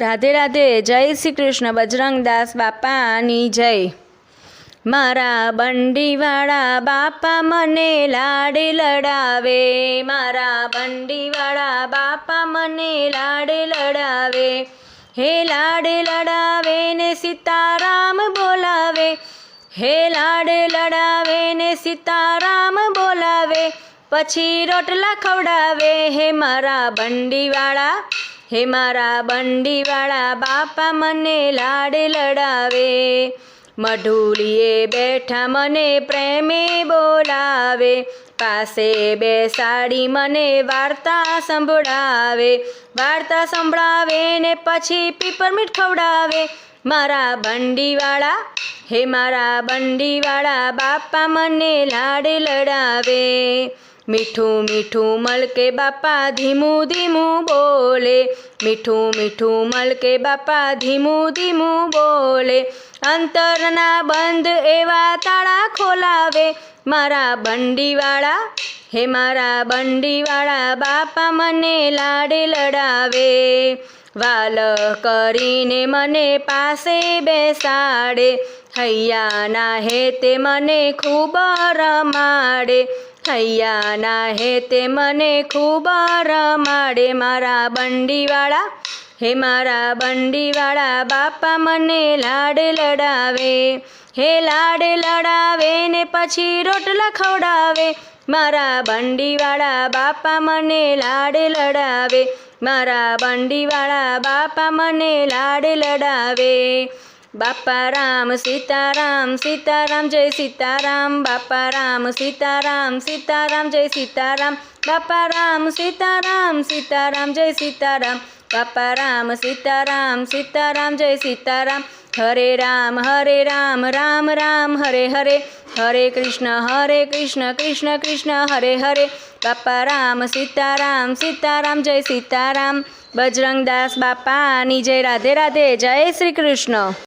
રાધે રાધે, જય શ્રી કૃષ્ણ બજરંગદાસ બાપાની જય. મારા બંડીવાળા બાપા મને લાડે લડાવે. મારા બંડીવાળા બાપા મને લાડે લડાવે. હે લાડે લડાવે ને સીતારામ બોલાવે. હે લાડે લડાવે ને સીતારામ બોલાવે. પછી રોટલા ખવડાવે. હે મારા બંડીવાળા હે મારા બંડીવાળા બાપા મને લાડે લડાવે. મઢુલીએ બેઠા મને પ્રેમે બોલાવે. પાસે બેસાડી મને વાર્તા સંભળાવે. વાર્તા સંભળાવે ને પછી પીપરમીટ ખવડાવે. મારા બંડીવાળા, હે મારા બંડીવાળા, બાપા મને લાડે લડાવે. મીઠું મીઠું મલકે બાપા ધીમું ધીમું બોલે. મીઠું મીઠું મલકે બાપા ધીમું ધીમું બોલે. અંતરના બંધ એવા તાળા ખોલાવે. મારા બંડીવાળા, હે મારા બંડીવાળા, બાપા મને લાડે લડાવે. વાલ કરીને મને પાસે બેસાડે, હૈયાના હેતે મને ખૂબ રમાડે, હૈયાના હેતે મને ખૂબ રમાડે. મારા બંડીવાળા, હે મારા બંડીવાળા, બાપા મને લાડ લડાવે, હે લાડ લડાવે ને પછી રોટલા ખવડાવે. મારા બંડીવાળા, બાપા મને લાડ લડાવે. મારા બંડીવાળા બાપા મને લાડ લડાવે. બાપા રામ, સીતારામ સીતારામ, જય સીતારામ. બાપા રામ, સીતારામ સીતારામ, જય સીતારામ. બાપા રામ, સીતારામ સીતારામ, જય સીતારામ. બાપા રામ, સીતારામ સીતારામ, જય સીતારામ. હરે રામ હરે રામ રામ રામ, હરે હરે. હરે કૃષ્ણ હરે કૃષ્ણ કૃષ્ણ કૃષ્ણ, હરે હરે. બાપા રામ સીતારામ સીતારામ જય સીતારામ. બજરંગદાસ બાપાની જય રાધે રાધે જય શ્રી કૃષ્ણ.